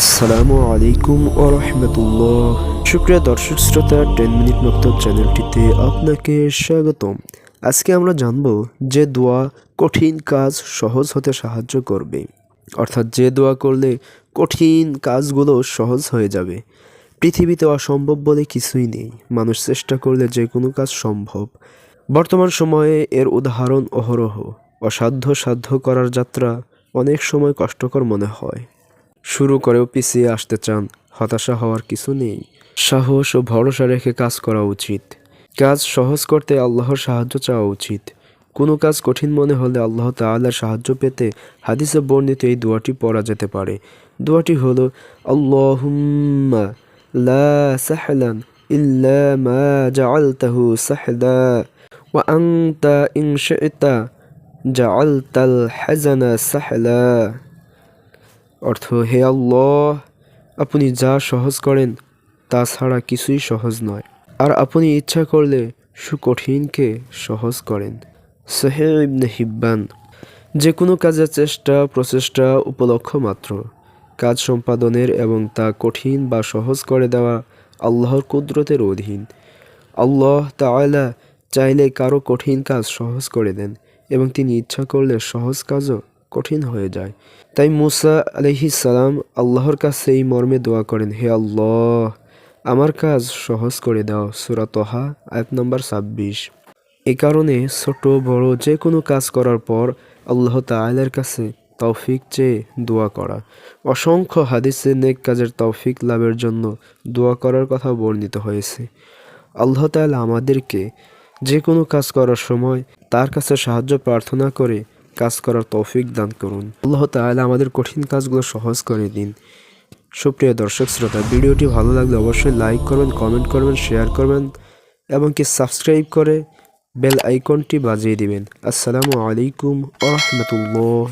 আসসালামু আলাইকুম ও রহমতুল্লাহ। সুপ্রিয় দর্শক শ্রোতা, টেন মিনিট মক্তব চ্যানেলটিতে আপনাকে স্বাগতম। আজকে আমরা জানব যে দোয়া কঠিন কাজ সহজ হতে সাহায্য করবে। অর্থাৎ যে দোয়া করলে কঠিন কাজগুলো সহজ হয়ে যাবে। পৃথিবীতে অসম্ভব বলে কিছুই নেই। মানুষ চেষ্টা করলে যে কোনো কাজ সম্ভব। বর্তমান সময়ে এর উদাহরণ অহরহ। অসাধ্য সাধ্য করার যাত্রা অনেক সময় কষ্টকর মনে হয়। শুরু করেও পিছিয়ে আসতে চান, হতাশা হওয়ার কিছু নেই। সাহস ও ভরসা রেখে কাজ করা উচিত। কাজ সহজ করতে আল্লাহর সাহায্য চাওয়া উচিত। কোনো কাজ কঠিন মনে হলে আল্লাহ তাআলার সাহায্য পেতে হাদিসে বর্ণিত এই দোয়াটি পড়া যেতে পারে। দোয়াটি হলো, আল্লাহুম্মা লা সাহলান ইল্লা মা ওয়া হাজানা সাহলা। অর্থ, হে আল্লাহ, আপনি যা সহজ করেন, তা ছাড়া কিছুই সহজ নয়। আর আপনি ইচ্ছা করলে সুকঠিনকে সহজ করেন। ইবনে হিব্বান যে কোনো কাজের চেষ্টা, প্রচেষ্টা উপলক্ষ মাত্র। কাজ সম্পাদনের এবং তা কঠিন বা সহজ করে দেওয়া আল্লাহর কুদরতের অধীন। আল্লাহ তাআলা চাইলে কারও কঠিন কাজ সহজ করে দেন এবং তিনি ইচ্ছা করলে সহজ কাজও কঠিন হয়ে যায়। তাই মুসা সালাম আল্লাহর কাছে এই মর্মে দোয়া করেন, হে আল্লাহ, আমার কাজ সহজ করে দাও। সুরা তোহা, আয়াত নম্বর ছাব্বিশ। এ কারণে ছোট, বড় যে কোনো কাজ করার পর আল্লাহ তাআলার কাছে তৌফিক চেয়ে দোয়া করা। অসংখ্য হাদিসে নেক কাজের তৌফিক লাভের জন্য দোয়া করার কথা বর্ণিত হয়েছে। আল্লাহ তাআলা আমাদেরকে যে কোনো কাজ করার সময় তার কাছে সাহায্য প্রার্থনা করে কাজ করার তৌফিক দান করুন। আল্লাহ তাহলে আমাদের কঠিন কাজগুলো সহজ করে দিন। সুপ্রিয় দর্শক শ্রোতা, ভিডিওটি ভালো লাগলে অবশ্যই লাইক করবেন কমেন্ট করবেন শেয়ার করবেন এবং কি সাবস্ক্রাইব করে বেল আইকনটি বাজিয়ে দিবেন। আসসালামু আলাইকুম ওরহমতুল্লাহ